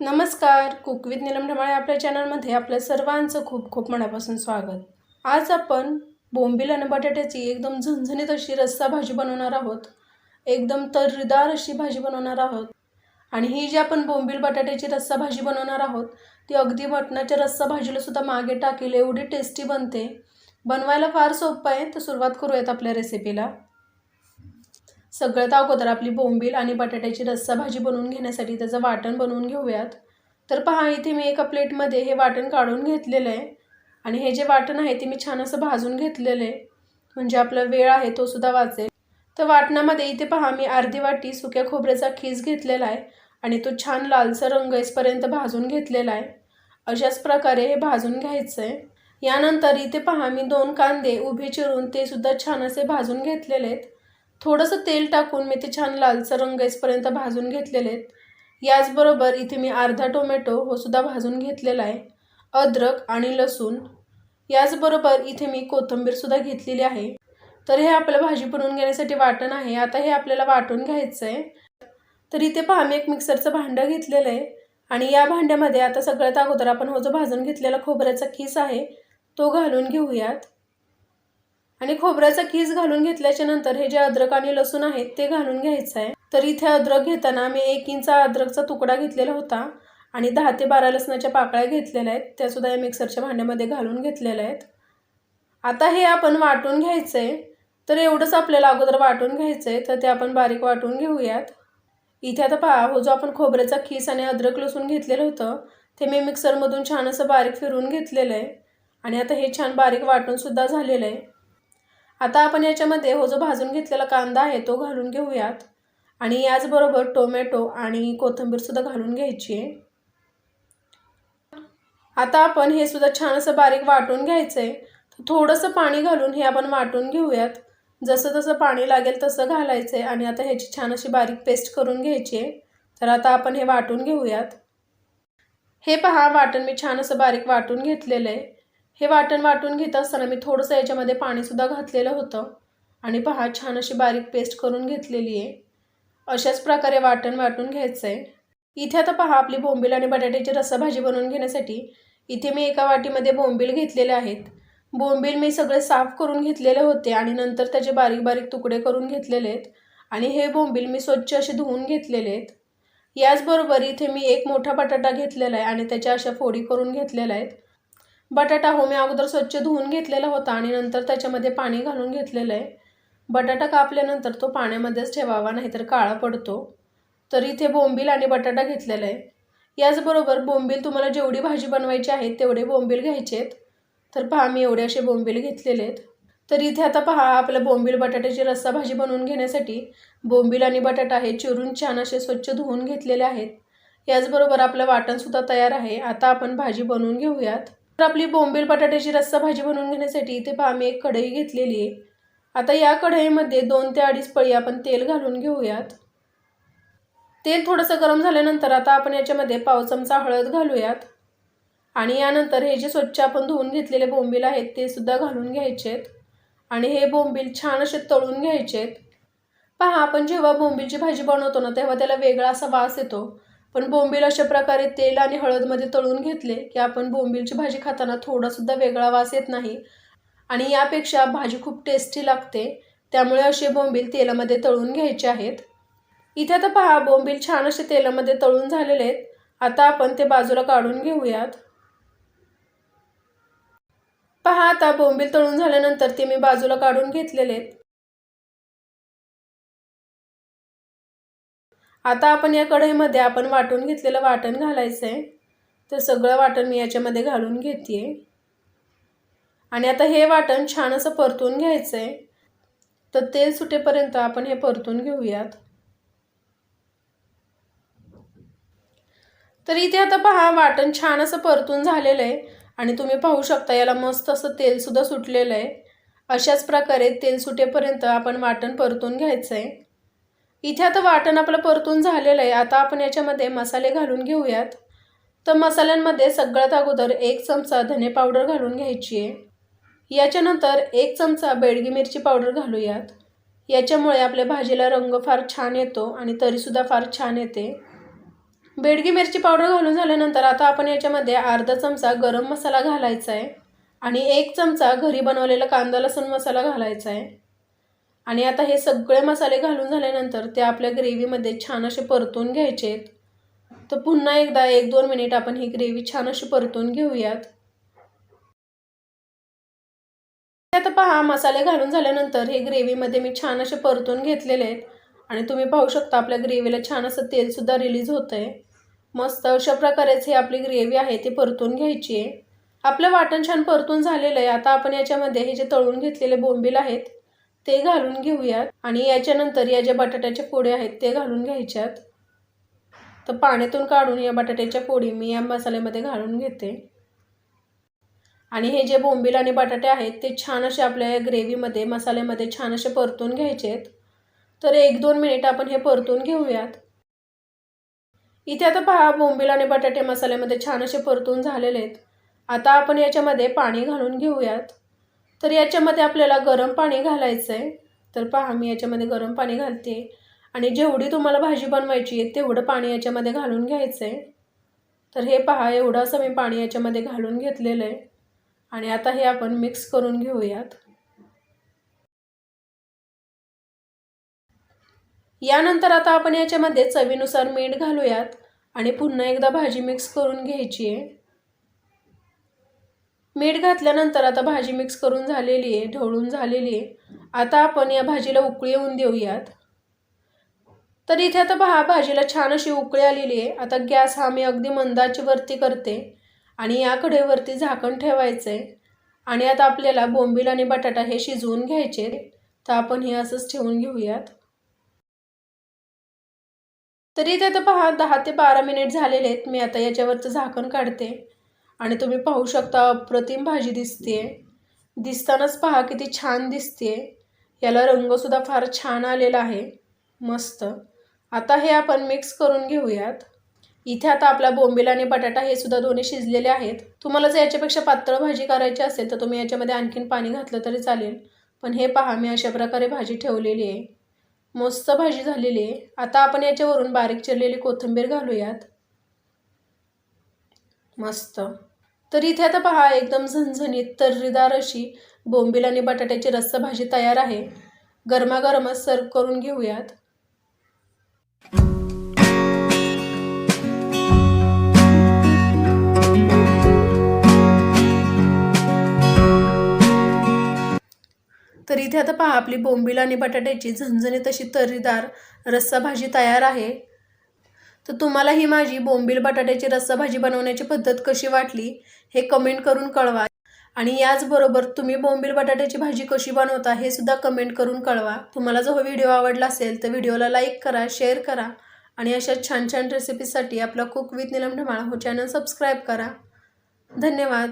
नमस्कार. Cook with Neelam ढमाळे आपल्या चॅनलमध्ये आपल्या सर्वांचं खूप खूप मनापासून स्वागत. आज आपण बोंबील आणि बटाट्याची एकदम झणझणीत अशी रस्सा भाजी बनवणार आहोत. एकदम तर्रीदार अशी भाजी बनवणार आहोत. आणि ही जी आपण बोंबील बटाट्याची रस्सा भाजी बनवणार आहोत ती अगदी मटणाच्या रस्सा भाजीलासुद्धा मागे टाकेल एवढी टेस्टी बनते. बनवायला फार सोपं आहे तर सुरुवात करूयात आपल्या रेसिपीला सगळ्यात अगोदर आपली बोंबील आणि बटाट्याची रस्सा भाजी बनवून घेण्यासाठी त्याचं वाटण बनवून घेऊयात. तर पहा इथे मी एका प्लेटमध्ये हे वाटण काढून घेतलेलं आहे. आणि हे जे वाटण आहे ते मी छान असं भाजून घेतलेलं आहे. म्हणजे आपला वेळ आहे तो सुद्धा वाचेल. तर वाटणामध्ये इथे पहा मी अर्धी वाटी सुक्या खोबऱ्याचा खीस घेतलेला आहे. आणि तो छान लालसर रंग येसपर्यंत भाजून घेतलेला आहे. अशाच प्रकारे हे भाजून घ्यायचं आहे. यानंतर इथे पहा मी दोन कांदे उभे चिरून ते सुद्धा छान असे भाजून घेतलेले आहेत. थोडंसं तेल टाकून मी ते छान लालसर रंग येसपर्यंत भाजून घेतलेले आहेत. याचबरोबर इथे मी अर्धा टोमॅटो हो सुद्धा भाजून घेतलेला आहे. अद्रक आणि लसूण. याचबरोबर इथे मी कोथिंबीरसुद्धा घेतलेली आहे. तर हे आपलं भाजी बनवून घेण्यासाठी वाटण आहे. आता हे आपल्याला वाटून घ्यायचं आहे तर इथे पहा मी एक मिक्सरचं भांडं घेतलेलं आहे. आणि या भांड्यामध्ये आता सगळ्यात अगोदर आपण हो जो भाजून घेतलेला खोबऱ्याचा खीस आहे तो घालून घेऊयात. आणि खोबऱ्याचा खीस घालून घेतल्याच्या नंतर हे जे अद्रक आणि लसूण आहेत ते घालून घ्यायचं आहे. तर इथे अद्रक घेताना मी एक इंचा अद्रकचा तुकडा घेतलेला होता आणि दहा ते बारा लसणाच्या पाकळ्या घेतलेल्या आहेत. त्यासुद्धा या मिक्सरच्या भांड्यामध्ये घालून घेतलेल्या आहेत. आता हे आपण वाटून घ्यायचं आहे. तर एवढंच आपल्याला अगोदर वाटून घ्यायचं आहे. तर ते आपण बारीक वाटून घेऊयात. इथे आता पहा हो जो आपण खोबऱ्याचा खीस आणि अद्रक लसूण घेतलेलं होतं ते मी मिक्सरमधून छान असं बारीक फिरून घेतलेलं आहे. आणि आता हे छान बारीक वाटूनसुद्धा झालेलं आहे. आता आपण याच्यामध्ये हो जो भाजून घेतलेला कांदा आहे तो घालून घेऊयात. आणि याचबरोबर टोमॅटो आणि कोथिंबीरसुद्धा घालून घ्यायची आहे. आता आपण हे सुद्धा छान असं बारीक वाटून घ्यायचं आहे थोडंसं पाणी घालून हे आपण वाटून घेऊयात. जसं जसं पाणी लागेल तसं घालायचं आहे आणि आता ह्याची छान अशी बारीक पेस्ट करून घ्यायची आहे. तर आता आपण हे वाटून घेऊयात. हे पहा वाटण मी छान असं बारीक वाटून घेतलेलं आहे. हे वाटण वाटून घेत असताना मी थोडंसं याच्यामध्ये पाणीसुद्धा घातलेलं होतं. आणि पहा छान अशी बारीक पेस्ट करून घेतलेली आहे. अशाच प्रकारे वाटण वाटून घ्यायचं आहे इथे आता पहा आपली बोंबील आणि बटाट्याची रसभाजी बनवून घेण्यासाठी इथे मी एका वाटीमध्ये बोंबील घेतलेले आहेत. बोंबील मी सगळे साफ करून घेतलेले होते आणि नंतर त्याचे बारीक बारीक तुकडे करून घेतलेले आहेत. आणि हे बोंबील मी स्वच्छ असे धुवून घेतलेले आहेत. याचबरोबर इथे मी एक मोठा बटाटा घेतलेला आहे आणि त्याच्या अशा फोडी करून घेतलेल्या आहेत. बटाटा हो मी अगोदर स्वच्छ धुवून घेतलेला होता आणि नंतर त्याच्यामध्ये पाणी घालून घेतलेलं आहे. बटाटा कापल्यानंतर तो पाण्यामध्येच ठेवावा नाहीतर काळा पडतो. तर इथे बोंबील आणि बटाटा घेतलेला आहे. याचबरोबर बोंबील तुम्हाला जेवढी भाजी बनवायची आहे तेवढे बोंबील घ्यायचे आहेत तर पहा मी एवढे असे बोंबील घेतलेले आहेत. तर इथे आता पहा आपल्या बोंबील बटाट्याची रस्सा भाजी बनवून घेण्यासाठी बोंबील आणि बटाटा हे चिरून छान असे स्वच्छ धुवून घेतलेले आहेत. याचबरोबर आपलं वाटणसुद्धा तयार आहे. आता आपण भाजी बनवून घेऊयात. तर आपली बोंबील बटाट्याची रस्सा भाजी बनवून घेण्यासाठी इथे पहा मी एक कढई घेतलेली आहे. आता या कढईमध्ये दोन ते अडीच पळी आपण तेल घालून घेऊयात. तेल थोडंसं गरम झाल्यानंतर आता आपण याच्यामध्ये पाव चमचा हळद घालूयात. आणि यानंतर हे जे स्वच्छ आपण धुवून घेतलेले बोंबील आहेत ते सुद्धा घालून घ्यायचे आहेत आणि हे बोंबील छान असे तळून घ्यायचे आहेत पहा आपण जेव्हा बोंबीलची भाजी बनवतो ना तेव्हा त्याला वेगळा असा वास येतो. पण बोंबील अशा प्रकारे तेल आणि हळदमध्ये तळून घेतले की आपण बोंबीलची भाजी खाताना थोडासुद्धा वेगळा वास येत नाही. आणि यापेक्षा भाजी खूप टेस्टी लागते. त्यामुळे असे बोंबील तेलामध्ये तळून घ्यायचे आहेत. इथे आता पहा बोंबील छान असे तेलामध्ये तळून झालेले आहेत. आता आपण ते बाजूला काढून घेऊयात. पहा आता बोंबील तळून झाल्यानंतर ते मी बाजूला काढून घेतलेले आहेत. आता आपण या कढईमध्ये आपण वाटून घेतलेलं वाटण घालायचं आहे तर सगळं वाटण मी याच्यामध्ये घालून घेते आणि आता हे वाटण छान असं परतून घ्यायचं आहे तर तेल सुटेपर्यंत आपण हे परतून घेऊयात. तर इथे आता पहा वाटण छान असं परतून झालेलं आहे आणि तुम्ही पाहू शकता याला मस्त असं तेलसुद्धा सुटलेलं आहे अशाच प्रकारे तेल सुटेपर्यंत आपण वाटण परतून घ्यायचं आहे इथे आता वाटण आपलं परतून झालेलं आहे. आता आपण याच्यामध्ये मसाले घालून घेऊयात. तर मसाल्यांमध्ये सगळ्यात अगोदर एक चमचा धने पावडर घालून घ्यायची आहे. याच्यानंतर एक चमचा बेडगी मिरची पावडर घालूयात. याच्यामुळे आपल्या भाजीला रंग फार छान येतो आणि तरीसुद्धा फार छान येते. बेडगी मिरची पावडर घालून झाल्यानंतर आता आपण याच्यामध्ये अर्धा चमचा गरम मसाला घालायचा आहे. आणि एक चमचा घरी बनवलेला कांदा लसूण मसाला घालायचा आहे. आणि आता हे सगळे मसाले घालून झाल्यानंतर ते आपल्या ग्रेव्हीमध्ये छान असे परतून घ्यायचे आहेत तर पुन्हा एकदा एक दोन मिनिट आपण ही ग्रेव्ही छान अशी परतून घेऊयात. आता पहा मसाले घालून झाल्यानंतर हे ग्रेव्हीमध्ये मी छान असे परतून घेतलेले आहेत. आणि तुम्ही पाहू शकता आपल्या ग्रेव्हीला छान असं तेलसुद्धा रिलीज होतं आहे मस्त अशा प्रकारेच हे आपली ग्रेव्ही आहे ती परतून घ्यायची आहे. आपलं वाटण छान परतून झालेलं आहे. आता आपण याच्यामध्ये हे जे तळून घेतलेले बोंबील आहेत ते घालून घेऊयात. आणि याच्यानंतर या ज्या बटाट्याच्या पोळ्या आहेत ते घालून घ्यायच्यात. तर पाण्यातून काढून या बटाट्याच्या पोळी मी या मसाल्यामध्ये घालून घेते. आणि हे जे बोंबील आणि बटाटे आहेत ते छान असे आपल्या या ग्रेव्हीमध्ये मसाल्यामध्ये छान असे परतून घ्यायचे आहेत तर एक दोन मिनिट आपण हे परतून घेऊयात. इथे आता पहा बोंबील आणि बटाटे मसाल्यामध्ये छान असे परतून झालेले आहेत. आता आपण याच्यामध्ये पाणी घालून घेऊयात. तर याच्यामध्ये आपल्याला गरम पाणी घालायचं आहे तर पहा मी याच्यामध्ये गरम पाणी घालते. आणि जेवढी तुम्हाला भाजी बनवायची आहे तेवढं पाणी याच्यामध्ये घालून घ्यायचं आहे तर हे पहा एवढं असं मी पाणी याच्यामध्ये घालून घेतलेलं आहे आणि आता हे आपण मिक्स करून घेऊयात. यानंतर आता आपण याच्यामध्ये चवीनुसार मीठ घालूयात. आणि पुन्हा एकदा भाजी मिक्स करून घ्यायची आहे. मीठ घातल्यानंतर आता भाजी मिक्स करून झालेली आहे ढवळून झालेली आहे. आता आपण या भाजीला उकळी येऊन देऊयात. तर इथे आता पहा भाजीला छान अशी उकळी आलेली आहे. आता गॅस हा मी अगदी मंदाची वरती करते आणि या कडेवरती झाकण ठेवायचं आहे आणि आता आपल्याला बोंबील आणि बटाटा हे शिजवून घ्यायचे तर आपण हे असंच ठेवून घेऊयात. तरी इथे आता पहा दहा ते बारा मिनिट झालेले आहेत. मी आता याच्यावरचं झाकण काढते. आणि तुम्ही पाहू शकता अप्रतिम भाजी दिसते दिसतानाच पहा किती छान दिसते याला रंगसुद्धा फार छान आलेला आहे. मस्त. आता हे आपण मिक्स करून घेऊयात. इथे आता आपला बोंबील आणि बटाटा हे सुद्धा दोन्ही शिजलेले आहेत. तुम्हाला जर याच्यापेक्षा पातळ भाजी करायची असेल तर तुम्ही याच्यामध्ये आणखीन पाणी घातलं तरी चालेल. पण हे पहा मी अशा प्रकारे भाजी ठेवलेली आहे. मस्त भाजी झालेली आहे. आता आपण याच्यावरून बारीक चिरलेली कोथिंबीर घालूयात. मस्त. तर इथे आता पहा एकदम झणझणीत तर्रीदार अशी बोंबील आणि बटाट्याची रस्सा भाजी तयार आहे. गरमागरमच सर्व करून घेऊयात. तर इथे आता पहा आपली बोंबील आणि बटाट्याची झणझणीत अशी तर्रीदार रस्सा भाजी तयार आहे. तर तुम्हाला ही माझी बोंबील बटाट्याची रस्सा भाजी बनवण्याची पद्धत कशी वाटली हे कमेंट करून कळवा. आणि याचबरोबर तुम्ही बोंबील बटाट्याची भाजी कशी बनवता हे सुद्धा कमेंट करून कळवा. तुम्हाला जो व्हिडिओ आवडला असेल तर व्हिडिओला लाईक करा शेअर करा. आणि अशा छान छान रेसिपीसाठी आपला कुक विथ निलम ढमाळा हो चॅनल सबस्क्राईब करा. धन्यवाद.